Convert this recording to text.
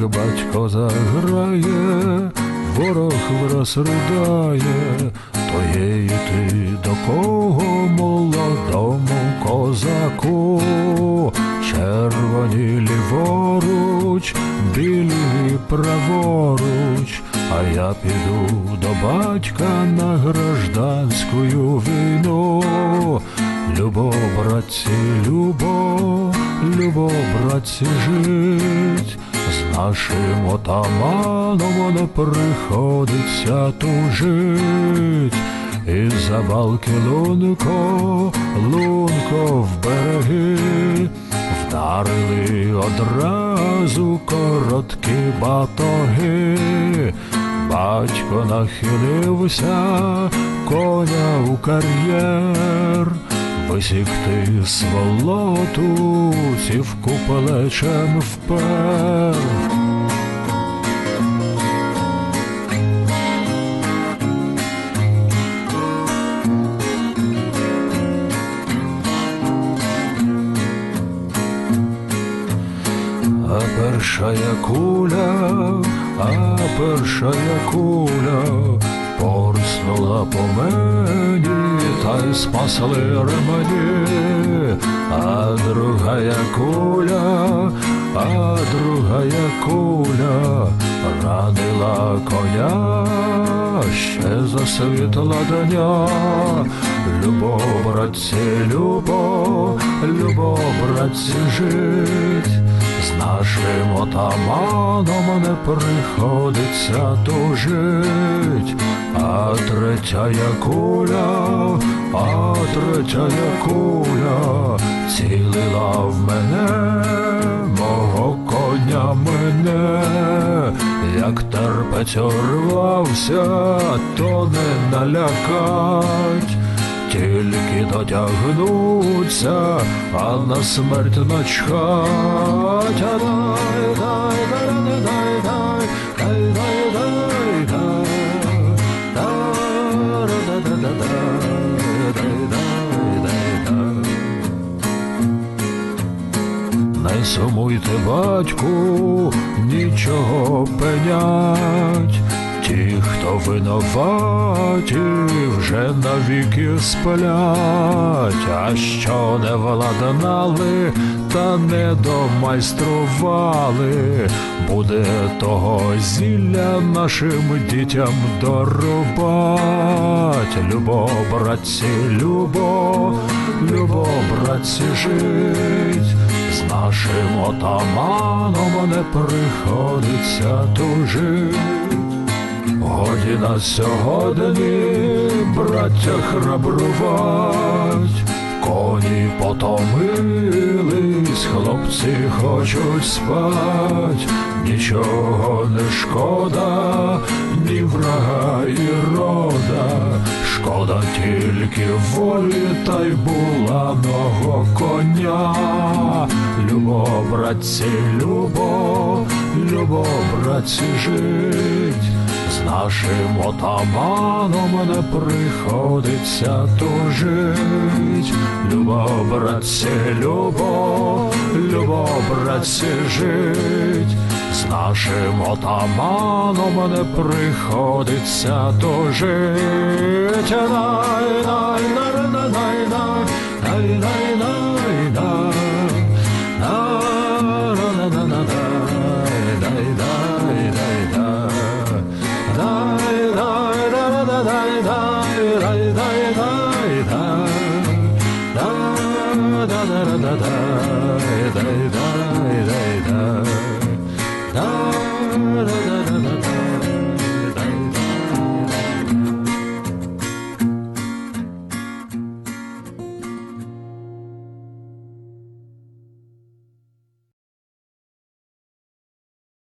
як батько заграє, ворог враз ридає, то є йти до кого молодому козаку, червоні ліворуч, білі праворуч, а я піду до батька на гражданську війну. Любо, братці, любо, любо, братці, жить, з нашим отаманом не приходиться тужить. І за балки лунко, лунко в береги, вдарили одразу короткі батоги. Батько нахилився, коня у кар'єр, висікти сволоту, цівку плечем впер. А першая куля, а першая куля порснула по мені, та спасли ремені, а другая куля, а другая куля ранила коня, ще засвітла дня. Любо, братці, любо, любо, братці, жить. З нашим отаманом не приходиться тужить, а третя куля, а третя куля цілила в мене, мого коня мене, як терпець урвався, то не налякать. Тільки дотягнуться, а на смерть начхать. Сумуйте, батьку, нічого пенять. Ті, хто винуваті, вже навіки сплять, а що не владнали, та не домайстрували, буде того зілля нашим дітям дорубать. Любо, братці, любо, любо, братці, жить. З нашим отаманом не приходиться тужить. Годі на сьогодні, браття храбрувать, коні потомились, хлопці хочуть спать, нічого не шкода, ні врага і рода, шкода тільки волі та й була буланого коня. Братці, любо, любо, братці, жить. З нашим отаманом не приходиться тужить. Любо, братці, любо, любо, братці, жить. З нашим отаманом не приходиться тужить. Дай, дай, дай, дай, дай, дай, дай, дай,